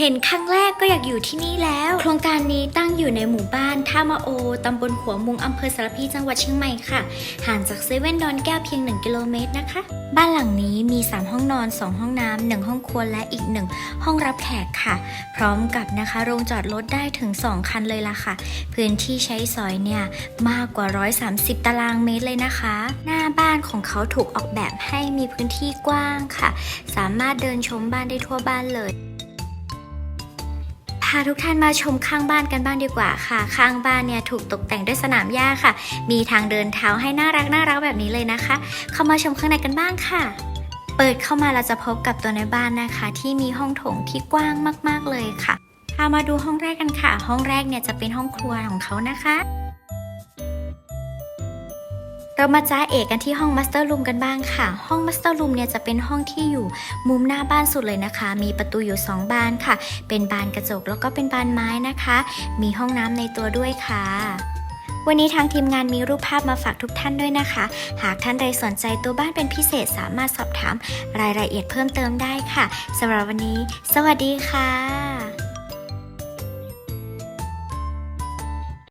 เห็นครั้งแรกก็อยากอยู่ที่นี่แล้ว โครงการนี้ตั้งอยู่ในหมู่บ้านท่ามาโอ ตำบลหัวมุงอำเภอสารพีจังหวัดเชียงใหม่ค่ะ ห่างจากเซเว่นดอนแก้วเพียง 1 กิโลเมตรนะคะ บ้านหลังนี้มี 3 ห้องนอน 2 ห้องน้ำ 1 ห้องครัวและอีก 1 ห้องรับแขกค่ะ พร้อมกับนะคะโรงจอดรถได้ถึง 2 คันเลยล่ะค่ะ พื้นที่ใช้สอยเนี่ยมากกว่า 130 ตารางเมตรเลยนะคะ หน้าบ้านของเขาถูกออกแบบให้มีพื้นที่กว้างค่ะ สามารถเดินชมบ้านได้ทั่วบ้านเลย พาทุกท่านมาชมข้างบ้านกันบ้างดีกว่าค่ะ ข้างบ้านเนี่ยถูกตกแต่งด้วยสนามหญ้าค่ะ มีทางเดินเท้าให้น่ารักน่ารักแบบนี้เลยนะคะ เข้ามาชมข้างในกันบ้างค่ะเปิดเข้ามาเราจะพบกับตัวในบ้านนะคะ ที่มีห้องโถงที่กว้างมาก ๆ เลยค่ะพามาดูห้องแรกกันค่ะ ห้องแรกเนี่ยจะเป็นห้องครัวของเขานะคะ เรามาจ้าเอกกันที่ห้องมัสเตอร์รูมกันบ้างค่ะ ห้องมัสเตอร์รูมเนี่ยจะเป็นห้องที่อยู่มุมหน้าบ้านสุดเลยนะคะ มีประตูอยู่ 2 บานค่ะ เป็นบานกระจกแล้วก็เป็นบานไม้นะคะ มีห้องน้ำในตัวด้วยค่ะวันนี้ทางทีมงานมีรูปภาพมาฝากทุกท่านด้วยนะคะ หากท่านใดสนใจตัวบ้านเป็นพิเศษสามารถสอบถามรายละเอียดเพิ่มเติมได้ค่ะสำหรับวันนี้ สวัสดีค่ะ